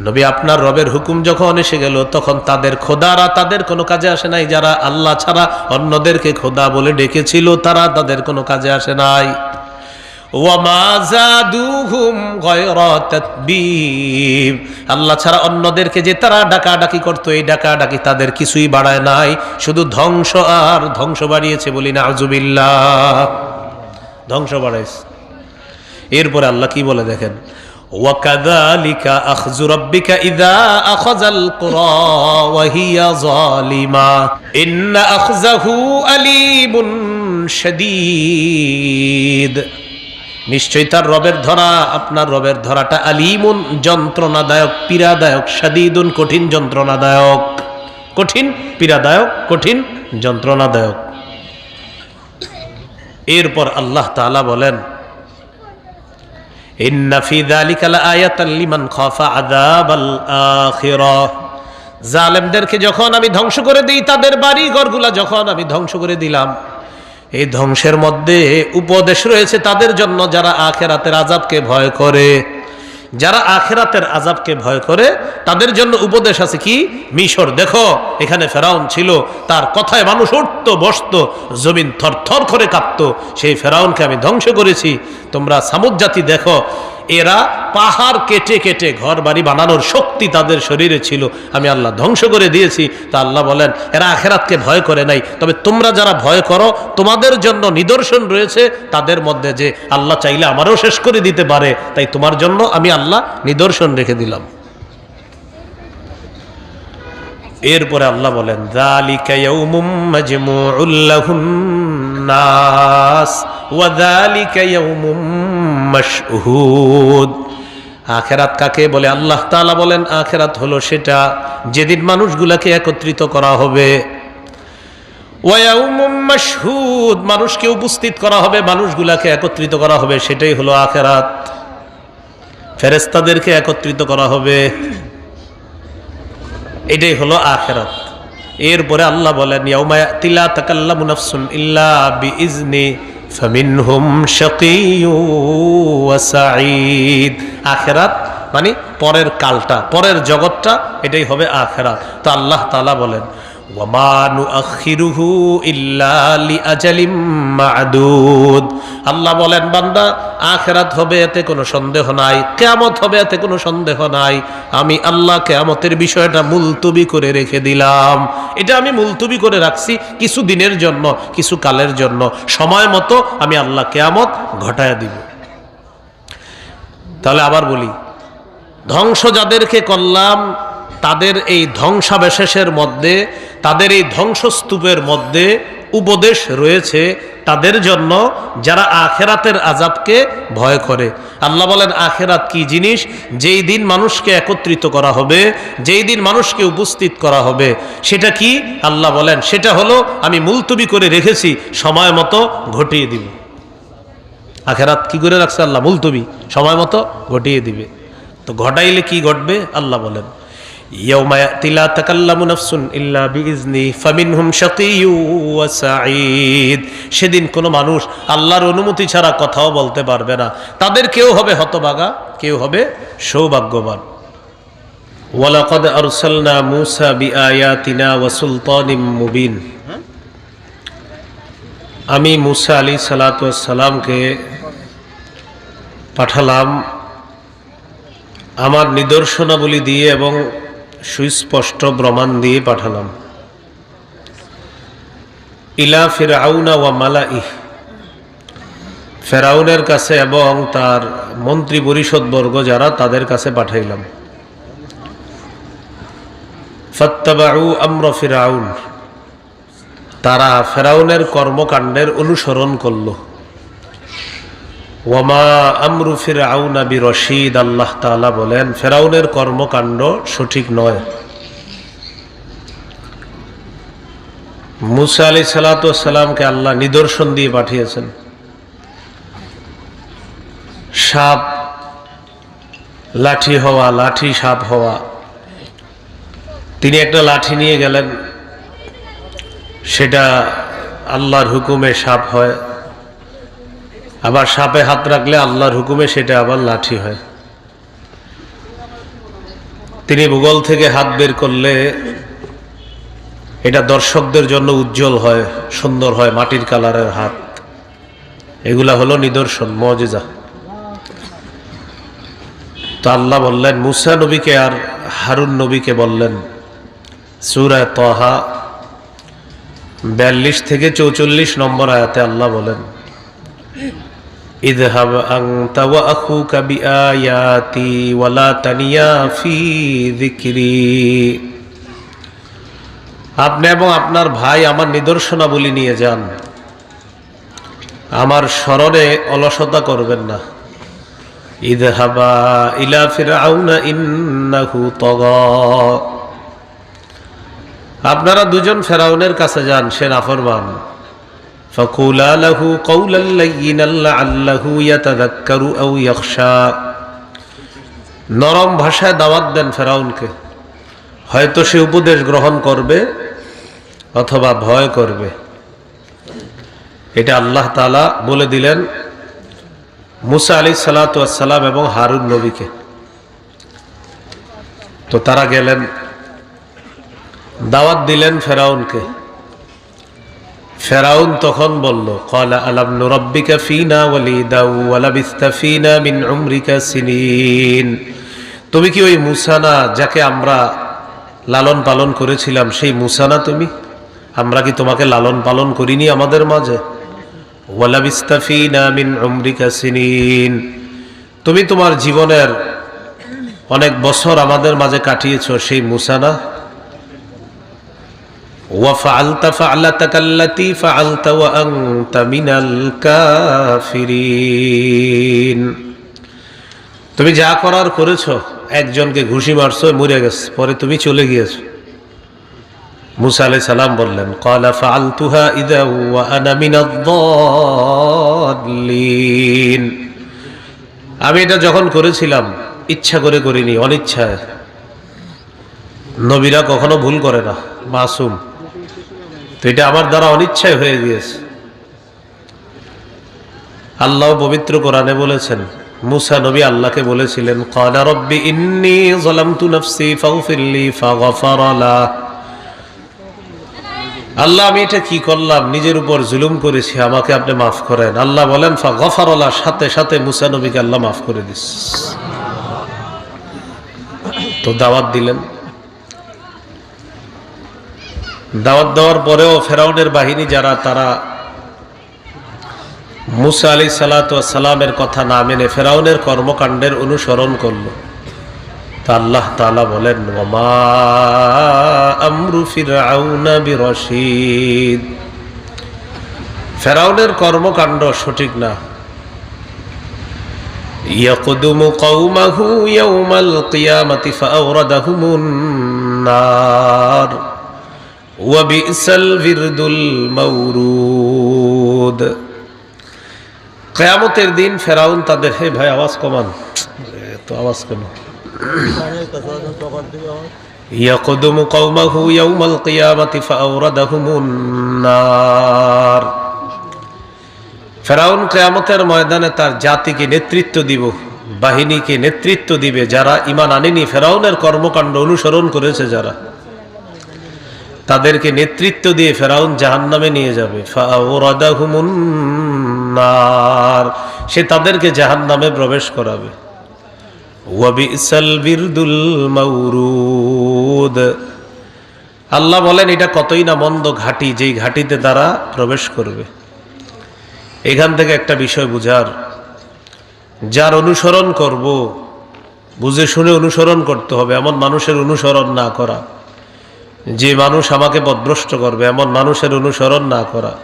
নবী আপনার রবের হুকুম যখন এসে গেল, তখন তাদের খোদারা তাদের কোনো কাজে আসে নাই। যারা আল্লাহ ছাড়া অন্যদেরকে খোদা বলে ডেকেছিল, তারা তাদের কোনো কাজে আসে নাই। আল্লাহ ছাড়া অন্যদেরকে যে তারা ডাকাডাকি করতো এই ডাকাডাকি তাদের কিছুই বাড়ায় নাই শুধু ধ্বংস আর ধ্বংস বাড়িয়েছে বলি না আজুবিল্লাহ ধ্বংস বাড়াইছে এরপরে আল্লাহ কি বলে দেখেন وكذلك أخذ ربك إذا أخذ القرى وهي ظالمة إن أخذه أليم شديد নিশ্চয়ই তার রবের ধরা, আপনার রবের ধরাটা আলিমুন, যন্ত্রণাদায়ক, পীড়াদায়ক সাদিদুন কঠিন, যন্ত্রণাদায়ক। কঠিন, পীড়াদায়ক, কঠিন, যন্ত্রণাদায়ক। এরপর আল্লাহ তাআলা বলেন জালেমদেরকে যখন আমি ধ্বংস করে দিই, তাদের বাড়ি ঘরগুলা যখন আমি ধ্বংস করে দিলাম এই ধ্বংসের মধ্যে উপদেশ রয়েছে তাদের জন্য যারা আখেরাতের আজাবকে ভয় করে। যারা আখেরাতের আজাবকে ভয় করে, তাদের জন্য উপদেশ আছে কি? মিশর। দেখো, এখানে ফেরাউন ছিল, তার কথায় মানুষ উঠত, বসত, জমিন থরথর করে কাঁপত। সেই ফেরাউনকে আমি ধ্বংস করেছি। তোমরা সামুদ জাতি দেখো এরা পাহাড় কেটে কেটে ঘর বাড়ি বানানোর শক্তি তাদের শরীরে ছিল। আমি আল্লাহ ধ্বংস করে দিয়েছি। তা আল্লাহ বলেন, এরা আখেরাতকে ভয় করে নাই। তবে তোমরা যারা ভয় করো, তোমাদের জন্য নিদর্শন রয়েছে তাদের মধ্যে যে আল্লাহ চাইলে আমারও শেষ করে দিতে পারে। তাই তোমার জন্য আমি আল্লাহ নিদর্শন রেখে দিলাম। এরপরে আল্লাহ বলেন নাস মাশহুদ। আখেরাত কাকে বলে? আল্লাহ তাআলা বলেন, আখেরাত হলো সেটা যেদিন মানুষগুলাকে একত্রিত করা হবে। মাশহুদ, মানুষকে উপস্থিত করা হবে, মানুষগুলাকে একত্রিত করা হবে, সেটাই হলো আখেরাত। ফেরেশতাদেরকে একত্রিত করা হবে, এটাই হলো আখেরাত। এরপরে আল্লাহ বলেন তিলা তাকাল্লামু নাফসুন ইল্লা বিইজনি আখেরাত মানে পরের কালটা পরের জগৎটা এটাই হবে আখেরাত। তো আল্লাহ তালা বলেন আল্লাহ বলেন, বান্দা, আখেরাত হবে এতে কোনো সন্দেহ নাই, কেয়ামত হবে এতে কোনো সন্দেহ নাই। আমি আল্লাহ কেয়ামতের বিষয়টা মুলতুবি করে রেখে দিলাম। এটা আমি মুলতুবি করে রাখছি কিছু দিনের জন্য, কিছু কালের জন্য। সময় মতো আমি আল্লাহ কেয়ামত ঘটায় দিব। তাহলে আবার বলি, ধ্বংস যাদেরকে করলাম তাদের এই ধ্বংসাবশেষের মধ্যে, তাদের এই ধ্বংসস্তূপের মধ্যে উপদেশ রয়েছে তাদের জন্য যারা আখেরাতের আজাবকে ভয় করে। আল্লাহ বলেন, আখেরাত কি জিনিস? যেই দিন মানুষকে একত্রিত করা হবে, যেই দিন মানুষকে উপস্থিত করা হবে, সেটা কি? আল্লাহ বলেন, সেটা হলো আমি মুলতবি করে রেখেছি, সময় মতো ঘটিয়ে দিব। আখেরাত কি করে রাখছে আল্লাহ? মুলতবি, সময় মতো ঘটিয়ে দিবে। তো ঘটাইলে কি ঘটবে? আল্লাহ বলেন। ইয়াউমা ইয়াতি লা তাকাল্লামু নাফসুন ইল্লা বিইজনি ফামিনহুম শাকিয়্যু ওয়া সাঈদ। সেদিন কোনো মানুষ আল্লাহর অনুমতি ছাড়া কথাও বলতে পারবে না। তাদের কেউ হবে হতভাগা, কেউ হবে সৌভাগ্যবান। ওয়ালাকাদ আরসালনা মূসা বিআয়াতিনা ওয়া সুলতানিম মুবিন। আমি মুসা আলী সালাতামকে পাঠালাম আমার নিদর্শনাবলী দিয়ে এবং সুস্পষ্ট প্রমাণ দিয়ে পাঠালাম। ইলা ফেরাউনা ওয়া মালা ইহ ফেরাউনের কাছে এবং তার মন্ত্রী পরিষদবর্গ যারা, তাদের কাছে পাঠাইলাম। ফত্তাবাউ আমরা ফিরাউন তারা ফেরাউনের কর্মকাণ্ডের অনুসরণ করল। ওয়ামা আমরু ফিরাউন আবি রশিদ আল্লাহ তাআলা বলেন, ফেরাউনের কর্মকাণ্ড সঠিক নয়। মুসা আলি সালাতামকে আল্লাহ নিদর্শন দিয়ে পাঠিয়েছেন। সাপ, লাঠি হওয়া, লাঠি সাপ হওয়া। তিনি একটা লাঠি নিয়ে গেলেন, সেটা আল্লাহর হুকুমে সাপ হয়। আবার সাপে হাত রাখলে আল্লাহর হুকুমে সেটা আবার লাঠি হয়। তিনি ভূগোল থেকে হাত বের করলে এটা দর্শকদের জন্য উজ্জ্বল হয়, সুন্দর হয়, মাটির কালারের হাত। এগুলা হলো নিদর্শন, মজেজা। তো আল্লাহ বললেন, মুসা নবীকে আর হারুন নবীকে বললেন সুরায় তহা বিয়াল্লিশ থেকে চৌচল্লিশ নম্বর আয়াতে আল্লাহ বলেন اذهب أنت وأخوك بآياتي ولا تنيا في ذكري আপনি এবং আপনার ভাই আমার নিদর্শনাবলী নিয়ে যান আমার স্মরণে অলসতা করবেন না ইদহাবা ইলা ফিরাউনা ইন্নাহু তগা আপনারা দুজন ফেরাউনের কাছে যান সে নাফরমান فقولا له قولا لينا لعله يتذكر أو يخشى নরম ভাষায় দাওয়াত দেন ফেরাউনকে হয়তো সে উপদেশ গ্রহণ করবে অথবা ভয় করবে এটা আল্লাহ তালা বলে দিলেন মুসা আলী সালাতাম এবং হারুন নবীকে তো তারা গেলেন দাওয়াত দিলেন ফেরাউনকে ফেরাউন তখন বলল কলা আলাম নুরব্বিকা ফিনা ওয়ালিদা ওয়ালাবিস্তা ফিনা মিন উমরিকা সিনিন। তুমি কি ওই মুসানা যাকে আমরা লালন পালন করেছিলাম, সেই মুসানা তুমি? আমরা কি তোমাকে লালন পালন করিনি আমাদের মাঝে? ওয়ালাবিস্তা ফিনা মিন উমরিকা সিনিন। তুমি তোমার জীবনের অনেক বছর আমাদের মাঝে কাটিয়েছ, সেই মুসানা وفعلت فعلتك التي فعلت وأنت من الكافرين তুমি যা করার করেছো একজনকে ঘুষি মারছো মরে গেছে পরে তুমি চলে গিয়েছো মুসা আলাই সালাম বললেন কলা ফালতুহা ইদা ওয়া আনা মিনাদ-দাল্লিন আমি এটা যখন করেছিলাম ইচ্ছা করে করিনি অনিচ্ছায় নবীরা কখনো ভুল করে না মাসুম তো এটা আমার দ্বারা অনিচ্ছায় হয়ে গিয়েছে। আল্লাহ পবিত্র কোরআনে বলেছেন, মুসা নবী আল্লাহকে বলেছিলেন কালা রব্বি ইন্নি আল্লাহ, আমি এটা কি করলাম? নিজের উপর জুলুম করেছি, আমাকে আপনি মাফ করেন। আল্লাহ বলেন ফাগফারালা সাথে সাথে মুসা নবীকে আল্লাহ মাফ করে দিস। তো দাওয়াত দিলেন। দাওয়াত দেওয়ার পরেও ফেরাউনের বাহিনী যারা, তারা মুসা আলি সালাতামের কথা না মেনে ফেরাউনের কর্মকাণ্ডের অনুসরণ করল। তা আল্লাহ তালা বলেন রশিদ ফেরাউনের কর্মকাণ্ড সঠিক না। ইয়াকুদুমু কৌমাহু ইয়াউমাল কিয়ামাতি ফাওরাদাহুমুন কেয়ামতের দিন ফেরাউন তাদের হে ভাই আওয়াজ কমান তো আওয়াজ কেন يقدم قومه يوم القيامة فأوردهم النار ফেরাউন কেয়ামতের ময়দানে তার জাতিকে নেতৃত্ব দিব বাহিনীকে নেতৃত্ব দিবে যারা ইমান আনেনি ফেরাউনের কর্মকাণ্ড অনুসরণ করেছে যারা তাদেরকে নেতৃত্ব দিয়ে ফেরাউন জাহান নামে নিয়ে যাবে। সে তাদেরকে জাহান নামে প্রবেশ করাবে। আল্লাহ বলেন, এটা কতই না মন্দ ঘাটি, যেই ঘাটিতে তারা প্রবেশ করবে। এখান থেকে একটা বিষয় বুঝার। যার অনুসরণ করব, বুঝে শুনে অনুসরণ করতে হবে, এমন মানুষের অনুসরণ না করা। যে মানুষ আমাকে পদভ্রষ্ট করবে এমন মানুষের অনুসরণ না করা।